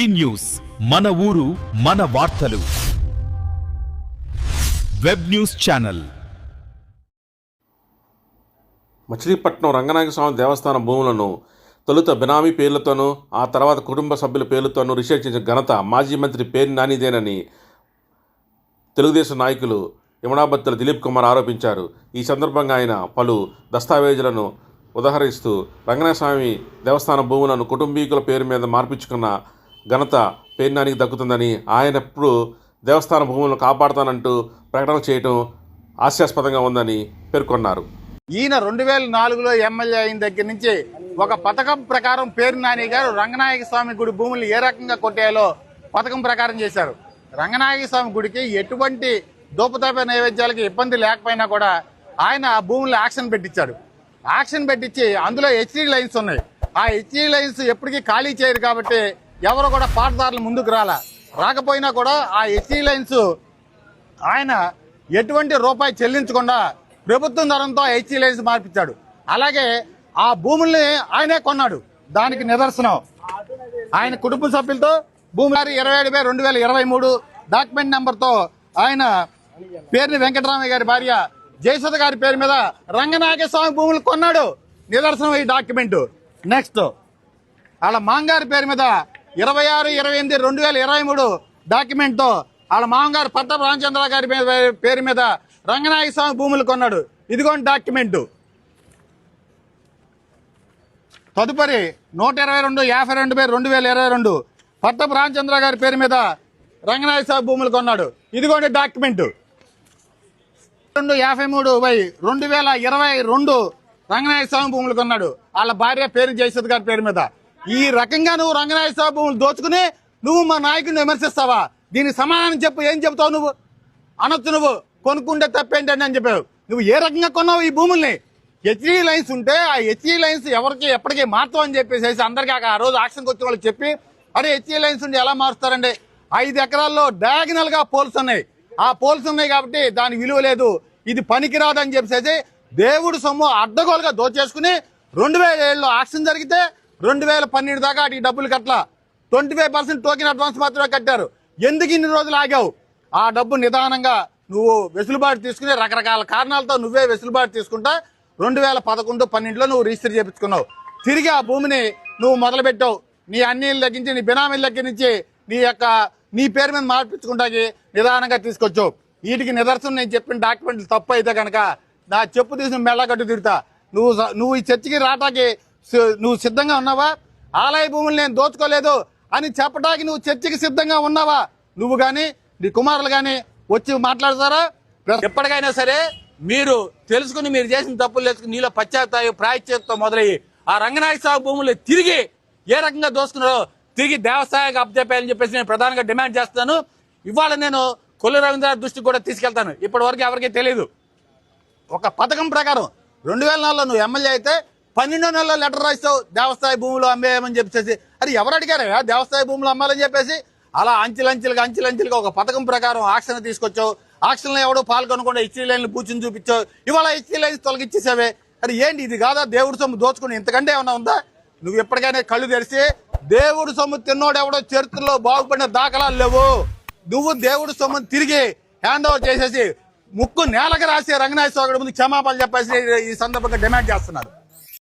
ఈ న్యూస్. మన ఊరు మన వార్తలు. Web news channel. Machilipatnam Ranganayakaswamy దేవస్థానం భూములను తొలుత బినామీ పేర్లతోనూ ఆ తర్వాత కుటుంబ సభ్యుల పేర్లతోనూ రిజిస్టర్ ఘనత మాజీ మంత్రి పేరు నానిదేనని తెలుగుదేశం నాయకులు యమునాభత్తుల దిలీప్ కుమార్ ఆరోపించారు. ఈ సందర్భంగా ఆయన పలు దస్తావేజులను ఉదహరిస్తూ రంగనాథ స్వామి భూములను కుటుంబీకుల పేరు మీద మార్పించుకున్న ఘనత పేర్నానికి దక్కుతుందని ఆయన ఎప్పుడు దేవస్థాన భూములను కాపాడుతానంటూ ప్రకటన చేయటం హాస్యాస్పదంగా ఉందని పేర్కొన్నారు. ఈయన రెండు వేల నాలుగులో ఎమ్మెల్యే అయిన దగ్గర నుంచి ఒక పథకం ప్రకారం పేరు నాని గారు రంగనాయక స్వామి గుడి భూములు ఏ రకంగా కొట్టేయాలో పథకం ప్రకారం చేశారు. రంగనాయక స్వామి గుడికి ఎటువంటి దోపతాప నైవేద్యాలకి ఇబ్బంది లేకపోయినా కూడా ఆయన ఆ భూములు యాక్షన్ పెట్టించాడు. యాక్షన్ పెట్టించి అందులో హెచ్డీ లైన్స్ ఉన్నాయి. ఆ హెచ్డీ లైన్స్ ఎప్పటికీ ఖాళీ చేయరు కాబట్టి ఎవరు కూడా పాటదారులు ముందుకు రాలా. రాకపోయినా కూడా ఆ ఎస్సీ లైన్స్ ఆయన ఎటువంటి రూపాయి చెల్లించకుండా ప్రభుత్వం ధరంతో ఎస్సీ లైన్స్ మార్పించాడు అలాగే ఆ భూముల్ని ఆయనే కొన్నాడు. దానికి నిదర్శనం. ఆయన కుటుంబ సభ్యులతో భూమి ఇరవై ఏడు రెండు వేల ఇరవై మూడు డాక్యుమెంట్ నెంబర్తో ఆయన పేరుని వెంకటరామయ్య గారి భార్య జయసుధ గారి పేరు మీద రంగనాగస్వామి భూములు కొన్నాడు. నిదర్శనం ఈ డాక్యుమెంట్. నెక్స్ట్. వాళ్ళ మాంగారి పేరు మీద ఇరవై ఆరు ఇరవై ఎనిమిది రెండు వేల ఇరవై మూడు డాక్యుమెంట్తో వాళ్ళ మామగారు పట్ట రామచంద్ర గారి మీద పేరు మీద రంగనాయ స్వామి భూములు కొన్నాడు. ఇదిగోండి డాక్యుమెంటు. తదుపరి నూట ఇరవై రెండు యాభై రెండు పేరు రెండు వేల ఇరవై రెండు పట్టపు రామచంద్ర గారి పేరు మీద రంగనాయ స్వామి భూములు కొన్నాడు. ఇదిగోండి డాక్యుమెంటు. రెండు యాభై మూడు బై రెండు వేల ఇరవై రెండు రంగనాయ స్వామి భూములు కొన్నాడు. వాళ్ళ భార్య పేరు జయసత్ గారి పేరు మీద. ఈ రకంగా నువ్వు రంగనాయ భూములు దోచుకుని నువ్వు మా నాయకుడిని విమర్శిస్తావా? దీనికి సమాధానం చెప్పు ఏం చెప్తావు నువ్వు? అనొచ్చు నువ్వు కొనుక్కుంటే తప్పేంటండి అని చెప్పావు. నువ్వు ఏ రకంగా కొన్నావు ఈ భూముల్ని? హెచ్ఈ లైన్స్ ఉంటే ఆ హెచ్ఈ లైన్స్ ఎవరికి ఎప్పటికీ మార్చం అని చెప్పేసి అందరికీ ఆ రోజు ఆక్షన్కి వచ్చిన వాళ్ళకి చెప్పి అరే హెచ్ఈ లైన్స్ ఉండి ఎలా మారుస్తారండి? ఐదు ఎకరాల్లో డయాగనల్గా పోల్స్ ఉన్నాయి. ఆ పోల్స్ ఉన్నాయి కాబట్టి దాని విలువ లేదు. ఇది పనికిరాదని చెప్పేసి దేవుడు సొమ్ము అడ్డగోలుగా దోచేసుకుని రెండు వేల ఏళ్ళలో ఆక్షన్ జరిగితే రెండు వేల పన్నెండు దాకా అటు డబ్బులు కట్టలా. Twenty five percent token advance మాత్రమే కట్టారు. ఎందుకు ఇన్ని రోజులు ఆగావు? ఆ డబ్బు నిదానంగా నువ్వు వెసులుబాటు తీసుకుని రకరకాల కారణాలతో నువ్వే వెసులుబాటు తీసుకుంటా రెండు వేల పదకొండు పన్నెండులో నువ్వు రిజిస్టర్ చేయించుకున్నావు. తిరిగి ఆ భూమిని నువ్వు మొదలుపెట్టావు. నీ అన్నీళ్ళ దగ్గర నుంచి నీ బినామీల దగ్గర నుంచి నీ యొక్క నీ పేరు మీద మార్పించుకుంటాకి నిదానంగా తీసుకొచ్చావు. వీటికి నిదర్శనం నేను చెప్పిన డాక్యుమెంట్లు తప్పు అయితే కనుక నా చెప్పు తీసిన మెల్లగట్టు తిడతా. నువ్వు నువ్వు ఈ చర్చికి రావటానికి నువ్వు సిద్ధంగా ఉన్నావా? ఆలయ భూములు నేను దోచుకోలేదు అని చెప్పడానికి నువ్వు చర్చికి సిద్ధంగా ఉన్నావా? నువ్వు గాని నీ కుమారులు గాని వచ్చి మాట్లాడతారా? ఎప్పటికైనా సరే మీరు తెలుసుకుని మీరు చేసిన తప్పులు తెలుసుకుని నీలో పశ్చాత్తాయి ప్రాయశ్చిత్తం మొదలయ్యి ఆ రంగనాయక సాగు భూములు తిరిగి ఏ రకంగా దోసుకున్నారో తిరిగి దేవస్థాయికి అప్పచెప్పాలని చెప్పేసి నేను ప్రధానంగా డిమాండ్ చేస్తాను ఇవాళ నేను కొల్లు రవీంద్ర దృష్టికి కూడా తీసుకెళ్తాను. ఇప్పటి వరకు ఎవరికీ తెలియదు ఒక పథకం ప్రకారం రెండు వేల నాలుగులో నువ్వు ఎమ్మెల్యే అయితే పన్నెండో నెలలో లెటర్ రాస్తావు దేవస్థాయి భూములు అమ్మేయమని చెప్పేసి. అరే ఎవరు అడిగారా? దేవస్థాయి భూములు అమ్మాలని చెప్పేసి? అలా అంచెలంచెలుగా అంచెలంచెలుగా ఒక పథకం ప్రకారం ఆక్షన్ తీసుకొచ్చావు. ఆక్షన్లో ఎవడో పాల్గొనకుండా హెచ్డీ లైన్లు పూచిని చూపించావు. ఇవాళ హెచ్డీ లైన్స్ తొలగిచ్చేసావే. అరే ఏంటి ఇది కాదా? దేవుడి సొమ్ము దోచుకుని ఇంతకంటే ఏమన్నా ఉందా? నువ్వు ఎప్పటికైనా కళ్ళు తెరిచి దేవుడు సొమ్ము తిన్నోడు ఎవడో చరిత్రలో బాగుపడిన దాఖలాలు లేవు. నువ్వు దేవుడు సొమ్మును తిరిగి హ్యాండ్ ఓవర్ చేసేసి ముక్కు నేలకు రాసి రంగనాథ స్వామి ముందు క్షమాపణలు చెప్పేసి ఈ సందర్భంగా డిమాండ్ చేస్తున్నారు